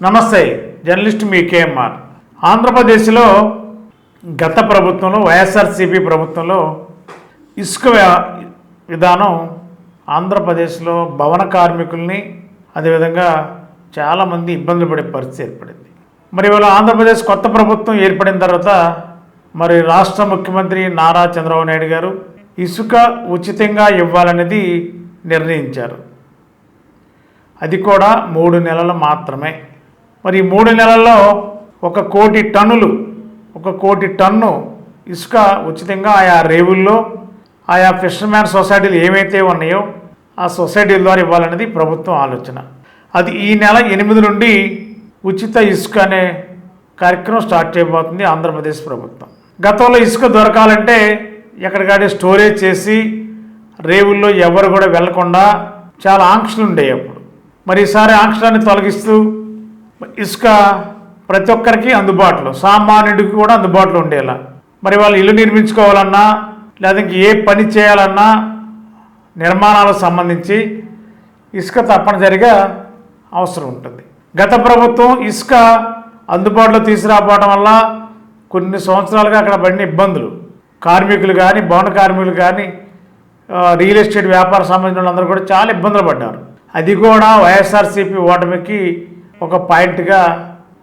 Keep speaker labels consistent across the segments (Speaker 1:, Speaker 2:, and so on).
Speaker 1: నమస్తే జర్నలిస్ట్ మీ కేఎంఆర్. ఆంధ్రప్రదేశ్లో గత ప్రభుత్వంలో వైఎస్ఆర్సీపీ ప్రభుత్వంలో ఇసుక విధానం ఆంధ్రప్రదేశ్లో భవన కార్మికుల్ని అదేవిధంగా చాలామంది ఇబ్బందులు పడే పరిస్థితి ఏర్పడింది. మరి ఇవాళ ఆంధ్రప్రదేశ్ కొత్త ప్రభుత్వం ఏర్పడిన తర్వాత మరి రాష్ట్ర ముఖ్యమంత్రి నారా చంద్రబాబు నాయుడు గారు ఇసుక ఉచితంగా ఇవ్వాలనేది నిర్ణయించారు. అది కూడా మూడు నెలలు మాత్రమే. మరి మూడు నెలల్లో ఒక కోటి టన్నులు ఒక కోటి టన్ను ఇసుక ఉచితంగా ఆయా రేవుల్లో ఆయా ఫిషర్మ్యాన్ సొసైటీలు ఏమైతే ఉన్నాయో ఆ సొసైటీల ద్వారా ఇవ్వాలనేది ప్రభుత్వం ఆలోచన. అది ఈ నెల ఎనిమిది నుండి ఉచిత ఇసుక అనే కార్యక్రమం స్టార్ట్ చేయబోతుంది ఆంధ్రప్రదేశ్ ప్రభుత్వం. గతంలో ఇసుక దొరకాలంటే ఎక్కడికాడే స్టోరేజ్ చేసి రేవుల్లో ఎవరు కూడా వెళ్ళకుండా చాలా ఆంక్షలు ఉండేవి అప్పుడు. మరి ఈసారి ఆంక్షలాన్ని తొలగిస్తూ ఇసుక ప్రతి ఒక్కరికి అందుబాటులో సామాన్యుడికి కూడా అందుబాటులో ఉండేలా. మరి వాళ్ళు ఇల్లు నిర్మించుకోవాలన్నా లేదా ఏ పని చేయాలన్నా నిర్మాణాలకు సంబంధించి ఇసుక తప్పనిసరిగా అవసరం ఉంటుంది. గత ప్రభుత్వం ఇసుక అందుబాటులో తీసుకురాపోవడం వల్ల కొన్ని సంవత్సరాలుగా అక్కడ పడిన ఇబ్బందులు. కార్మికులు కానీ భవన కార్మికులు కానీ రియల్ ఎస్టేట్ వ్యాపార సంబంధించిన వాళ్ళందరూ కూడా చాలా ఇబ్బందులు పడ్డారు. అది కూడా వైఎస్ఆర్సీపీ ఓటమికి ఒక పాయింట్గా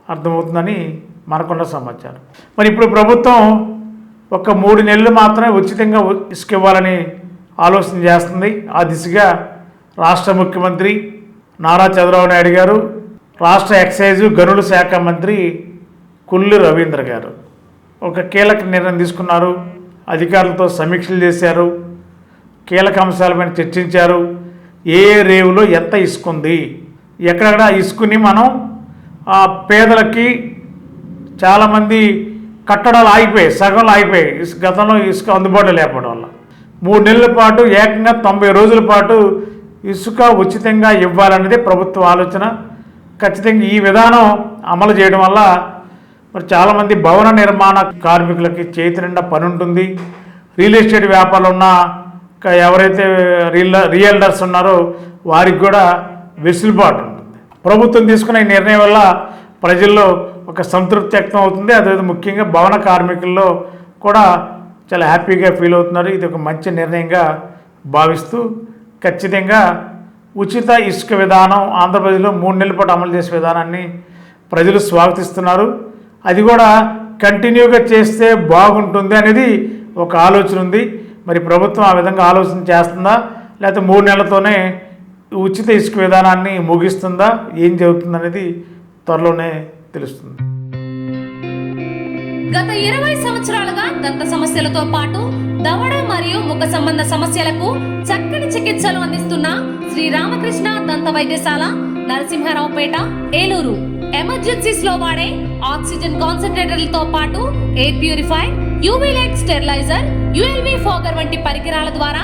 Speaker 1: అర్థమవుతుందని మనకున్న సమాచారం. మరి ఇప్పుడు ప్రభుత్వం ఒక మూడు నెలలు మాత్రమే ఉచితంగా ఇసుక ఇవ్వాలని ఆలోచన చేస్తుంది. ఆ దిశగా రాష్ట్ర ముఖ్యమంత్రి నారా చంద్రబాబు నాయుడు గారు రాష్ట్ర ఎక్సైజ్ గనుల శాఖ మంత్రి కుల్లు రవీంద్ర గారు ఒక కీలక నిర్ణయం తీసుకున్నారు. అధికారులతో సమీక్షలు చేశారు. కీలక అంశాలపైన చర్చించారు. ఏ రేవులో ఎంత ఇసుకుంది? ఎక్కడెక్కడ ఇసుకుని మనం ఆ పేదలకి చాలామంది కట్టడాలు ఆగిపోయాయి సగంలో ఆగిపోయాయి. ఇసుక గతంలో ఇసుక అందుబాటులో లేకపోవడం వల్ల. మూడు నెలల పాటు ఏకంగా తొంభై రోజుల పాటు ఇసుక ఉచితంగా ఇవ్వాలన్నదే ప్రభుత్వ ఆలోచన. ఖచ్చితంగా ఈ విధానం అమలు చేయడం వల్ల మరి చాలామంది భవన నిర్మాణ కార్మికులకి చేతి నిండా పని ఉంటుంది. రియల్ ఎస్టేట్ వ్యాపారాలు ఉన్న ఎవరైతే రియల్ రియల్డర్స్ ఉన్నారో వారికి కూడా వెసులుబాటు. ఉంటుంది ప్రభుత్వం తీసుకున్న ఈ నిర్ణయం వల్ల ప్రజల్లో ఒక సంతృప్తి వ్యక్తం అవుతుంది. అదేవిధంగా ముఖ్యంగా భవన కార్మికుల్లో కూడా చాలా హ్యాపీగా ఫీల్ అవుతున్నారు. ఇది ఒక మంచి నిర్ణయంగా భావిస్తూ ఖచ్చితంగా ఉచిత ఇసుక విధానం ఆంధ్రప్రదేశ్లో మూడు నెలల పాటు అమలు చేసే విధానాన్ని ప్రజలు స్వాగతిస్తున్నారు. అది కూడా కంటిన్యూగా చేస్తే బాగుంటుంది అనేది ఒక ఆలోచన ఉంది. మరి ప్రభుత్వం ఆ విధంగా ఆలోచన చేస్తుందా? లేకపోతే మూడు నెలలతోనే ఉచిత ఇసుక విధానాన్ని ముగిస్తుందా? ఏం జరుగుతుంది అనేది త్వరలోనే తెలుస్తుంది.
Speaker 2: గత ఇరవై సంవత్సరాలుగా దంత సమస్యలతో పాటు దవడ మరియు ముఖ సంబంధ సమస్యలకు చక్కని చికిత్సలు అందిస్తున్న శ్రీ రామకృష్ణ దంత వైద్యశాల నరసింహారావుపేట ఏలూరు. ఎమర్జెన్సీస్లో వాడే ఆక్సిజన్ కాన్సన్ట్రేటర్లతో పాటు air purify UV light steriliser ULV fogger వంటి పరికరాల ద్వారా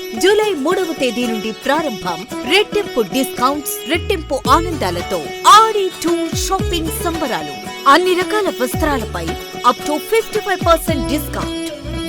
Speaker 3: జూలై మూడవ తేదీ నుండి ప్రారంభం రెట్టింపు డిస్కౌంట్స్ రెట్టింపు ఆనందాలతో ఆడి టూర్ షాపింగ్ సంబరాలు. అన్ని రకాల వస్త్రాలపై up to fifty five percent discount